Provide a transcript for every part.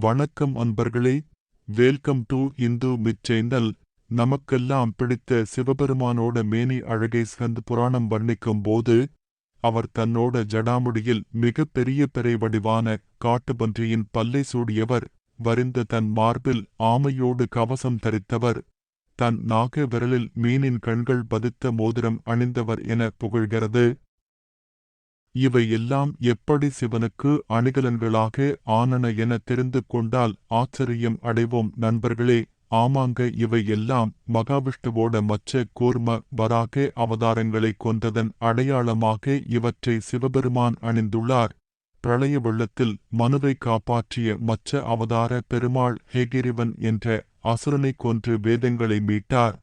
வணக்கம் அன்பர்களே. Welcome to இந்து மிட் சேனல் நமக்கெல்லாம் பிடித்த சிவபெருமானோட மேனி அழகை ஸ்கந்த புராணம் வர்ணிக்கும் போது அவர் தன்னோட ஜடாமுடியில் மிக பெரிய பிறை வடிவான காட்டுபன்றியின் பல்லை சூடியவர் வரிந்த தன் மார்பில் ஆமையோடு கவசம் தரித்தவர் தன் நாக விரலில் மீனின் கண்கள் பதித்த மோதிரம் அணிந்தவர் என புகழ்கிறது. இவையெல்லாம் எப்படி சிவனுக்கு அணிகலன்களாக ஆனன என தெரிந்து கொண்டால் ஆச்சரியம் அடைவோம் நண்பர்களே. ஆமாங்க இவையெல்லாம் மகாவிஷ்ணுவோட மச்ச கூர்ம வராக அவதாரங்களை கொண்டதன் அடையாளமாக இவற்றை சிவபெருமான் அணிந்துள்ளார். பிரளய வெள்ளத்தில் மனுவை காப்பாற்றிய மச்ச அவதார பெருமாள் ஹேகிரிவன் என்ற அசுரனை கொன்று வேதங்களை மீட்டார்.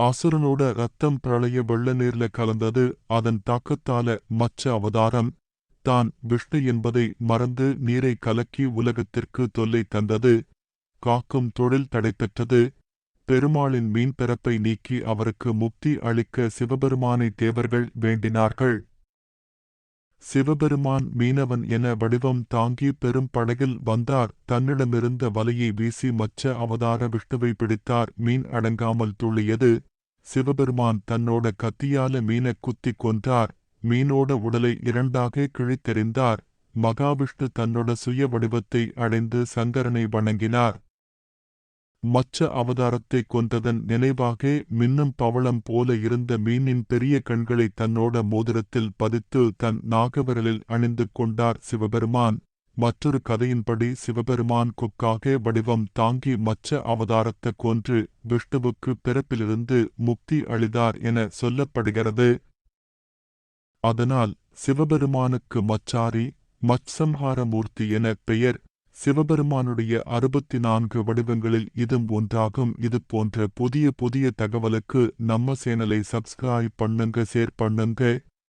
அசுரனோட ரத்தம் பிரளைய வெள்ள நீர்ல கலந்தது. அதன் தாக்கத்தால மச்ச அவதாரம். தான் விஷ்ணு என்பதை மறந்து நீரை கலக்கி உலகத்திற்கு தொல்லை தந்தது. காக்கும் தொழில் தடைபெற்றது. பெருமாளின் மீன் பிறப்பை நீக்கி அவருக்கு முக்தி அளிக்க சிவபெருமானை தேவர்கள் வேண்டினார்கள். சிவபெருமான் மீனவன் என வடிவம் தாங்கி பெரும் படகில் வந்தார். தன்னிடமிருந்த வலையை வீசி மச்ச அவதார விஷ்ணுவை பிடித்தார். மீன் அடங்காமல் துள்ளியது. சிவபெருமான் தன்னோட கத்தியால மீனை குத்திக் கொன்றார். மீனோட உடலை இரண்டாக கிழித்தெறிந்தார். மகாவிஷ்ணு தன்னோட சுய வடிவத்தை அடைந்து சங்கரனை வணங்கினார். மச்ச அவதாரத்தை கொன்றதன் நினைவாக மின்னும் பவளம் போல இருந்த மீனின் பெரிய கண்களை தன்னோட மோதிரத்தில் பதித்து தன் நாகவரலில் அணிந்து கொண்டார் சிவபெருமான். மற்றொரு கதையின்படி சிவபெருமான் கொக்காக வடிவம் தாங்கி மச்ச அவதாரத்தை கொன்று விஷ்ணுவுக்கு பிறப்பிலிருந்து முக்தி அளிதார் என சொல்லப்படுகிறது. அதனால் சிவபெருமானுக்கு மச்சாரி மத்சம்ஹாரமூர்த்தி என பெயர் சிவபெருமானுடைய அறுபத்தி நான்கு வடிவங்களில் இதும் ஒன்றாகும். இது போன்ற புதிய புதிய தகவலுக்கு நம்ம சேனலை சப்ஸ்கிரைப் பண்ணுங்க ஷேர் பண்ணுங்க.